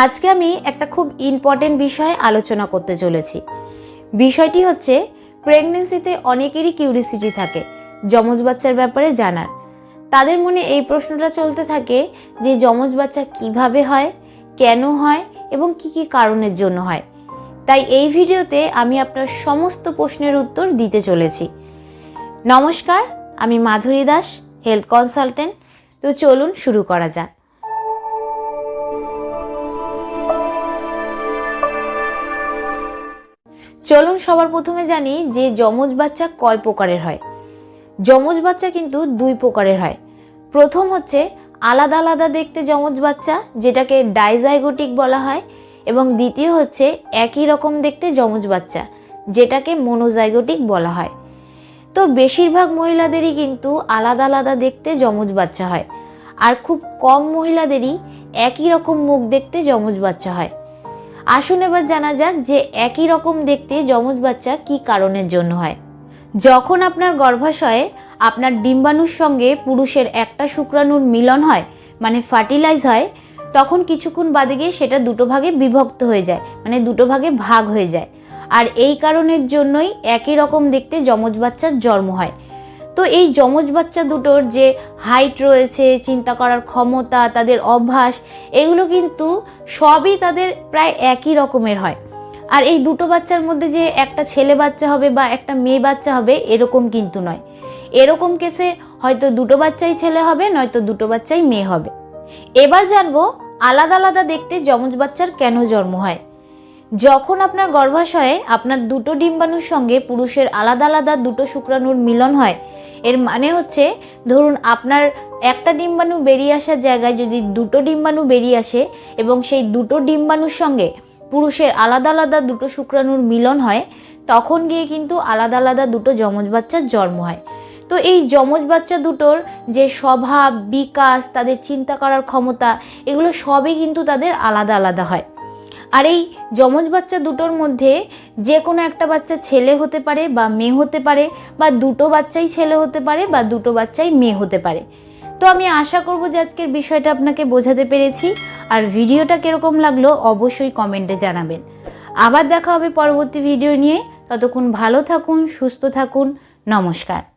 আজকে আমি একটা খুব ইম্পর্টেন্ট বিষয়ে আলোচনা করতে চলেছি। বিষয়টি হচ্ছে প্রেগনেন্সিতে অনেকেরই কিউরিসিটি থাকে, যমজ বাচ্চার ব্যাপারে জানার। তাদের মনে এই প্রশ্নটা চলতে থাকে যে, যমজ বাচ্চা কীভাবে হয়, কেন হয়, এবং কি কি কারণের জন্য হয়। তাই এই ভিডিওতে আমি আপনার সমস্ত প্রশ্নের উত্তর দিতে চলেছি। নমস্কার, আমি মাধুরী দাস হেলথ কনসালটেন্ট তো চলুন শুরু করা যাক। চলুন সবার প্রথমে জানি যে যমজ বাচ্চা কয় প্রকারের হয়। যমজ বাচ্চা কিন্তু দুই প্রকারের হয়। প্রথম হচ্ছে আলাদা আলাদা দেখতে যমজ বাচ্চা, যেটাকে ডাইজাইগোটিক বলা হয়, এবং দ্বিতীয় হচ্ছে একই রকম দেখতে যমজ বাচ্চা, যেটাকে মোনোজাইগোটিক বলা হয়। তো বেশিরভাগ মহিলাদেরই কিন্তু আলাদা আলাদা দেখতে যমজ বাচ্চা হয়, আর খুব কম মহিলাদেরই একই রকম মুখ দেখতে যমজ বাচ্চা হয়। আসুন এবার জানা যাক যে একই রকম দেখতে যমজ বাচ্চা কি কারণের জন্য হয়। যখন আপনার গর্ভাশয়ে আপনার ডিম্বাণুর সঙ্গে পুরুষের একটা শুক্রাণুর মিলন হয় মানে ফার্টিলাইজ হয়, তখন কিছুক্ষণ বাদে গিয়ে সেটা দুটো ভাগে বিভক্ত হয়ে যায় মানে দুটো ভাগে ভাগ হয়ে যায়। আর এই কারণের জন্যই একই রকম দেখতে যমজ বাচ্চার জন্ম হয়। তো এই যমজ বাচ্চা দুটোর যে হাইট রয়েছে, চিন্তা করার ক্ষমতা, তাদের অভ্যাস, এগুলো কিন্তু সবই তাদের প্রায় একই রকমের হয়। আর এই দুটো বাচ্চার মধ্যে যে একটা ছেলে বাচ্চা হবে বা একটা মেয়ে বাচ্চা হবে, এরকম কিন্তু নয়। এরকম কেসে হয়তো দুটো বাচ্চাই ছেলে হবে, নয়তো দুটো বাচ্চাই মেয়ে হবে। এবার জানব আলাদা আলাদা দেখতে যমজ বাচ্চার কেন জন্ম হয়। যখন আপনার গর্ভাশয়ে আপনার দুটো ডিম্বাণুর সঙ্গে পুরুষের আলাদা আলাদা দুটো শুক্রাণুর মিলন হয়, এর মানে হচ্ছে ধরুন আপনার একটা ডিম্বাণু বেরিয়ে আসার জায়গায় যদি দুটো ডিম্বাণু বেরিয়ে আসে এবং সেই দুটো ডিম্বাণুর সঙ্গে পুরুষের আলাদা আলাদা দুটো শুক্রাণুর মিলন হয়, তখন গিয়ে কিন্তু আলাদা আলাদা দুটো যমজ বাচ্চার জন্ম হয়। তো এই যমজ বাচ্চা দুটোর যে স্বভাব, বিকাশ, তাদের চিন্তা করার ক্ষমতা, এগুলো সবই কিন্তু তাদের আলাদা আলাদা হয়। আর এই যমজ বাচ্চা দুটোর মধ্যে যে কোনো একটা বাচ্চা ছেলে হতে পারে বা মেয়ে হতে পারে বা দুটো বাচ্চাই ছেলে হতে পারে বা দুটো বাচ্চাই মেয়ে হতে পারে। তো আমি আশা করব যে আজকের বিষয়টা আপনাকে বোঝাতে পেরেছি। আর ভিডিওটা কীরকম লাগল অবশ্যই কমেন্টে জানাবেন। আবার দেখা হবে পরবর্তী ভিডিও নিয়ে। ততক্ষণ ভালো থাকুন, সুস্থ থাকুন। নমস্কার।